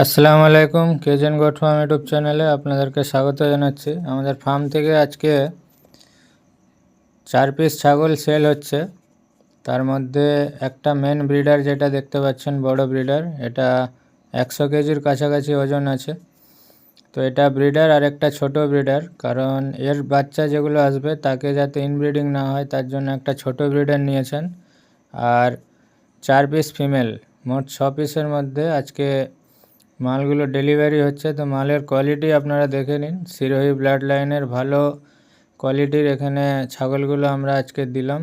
আসসালামু আলাইকুম, কেজেন goat farm YouTube চ্যানেলে আপনাদেরকে স্বাগত জানাচ্ছি। আমাদের ফার্ম থেকে আজকে চার পিস ছাগল সেল হচ্ছে। তার মধ্যে একটা মেন ব্রিডার যেটা দেখতে পাচ্ছেন, বড় ব্রিডার এটা একশো কেজির কাছাকাছি ওজন আছে। তো এটা ব্রিডার আর একটা ছোট ব্রিডার কারণ এর বাচ্চা যেগুলো আসবে তাকে যাতে ইনব্রিডিং না হয়, তার জন্য একটা ছোট ব্রিডার নিয়েছেন। আর চার পিস ফিমেল মোট ছ পিসের মধ্যে আজকে মালগুলো ডেলিভারি হচ্ছে, তো মালের কোয়ালিটি আপনারা দেখে নিন। সিরোহি ব্লাড লাইনের ভালো কোয়ালিটির এখানে ছাগলগুলো আমরা আজকে দিলাম।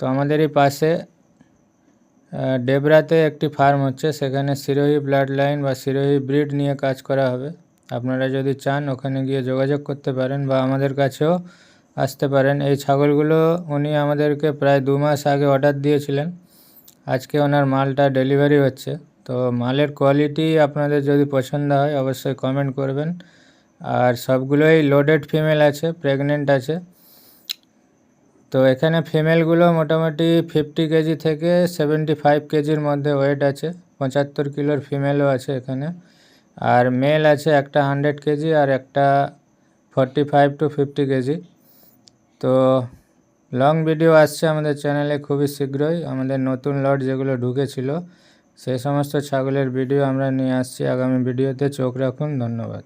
তো আমাদেরই পাশে ডেবরাতে একটি ফার্ম হচ্ছে, সেখানে সিরোহি ব্লাড লাইন বা সিরোহি ব্রিড নিয়ে কাজ করা হবে। আপনারা যদি চান, ওখানে গিয়ে যোগাযোগ করতে পারেন বা আমাদের কাছেও আসতে পারেন। এই ছাগলগুলো উনি আমাদেরকে প্রায় দু মাস আগে অর্ডার দিয়েছিলেন। আজকে ওনার মালটা ডেলিভারি হচ্ছে। তো মালের কোয়ালিটি আপনাদের যদি পছন্দ হয়, অবশ্যই কমেন্ট করবেন। আর সবগুলোই লোডেড ফিমেল আছে প্রেগনেন্ট আছে। তো এখানে ফিমেলগুলো মোটামুটি ফিফটি কেজি থেকে সেভেন্টি ফাইভ কেজির মধ্যে ওয়েট আছে। পঁচাত্তর কিলোর ফিমেলও আছে এখানে। আর মেল আছে একটা হান্ড্রেড কেজি আর একটা forty five to fifty KG. তো লং ভিডিও আসছে আমাদের চ্যানেলে খুবই শীঘ্রই। আমাদের নতুন লট যেগুলো ঢুকেছিল সেই সমস্ত ছাগলের ভিডিও আমরা নিয়ে আসছি। আগামী ভিডিওতে চোখ রাখুন। ধন্যবাদ।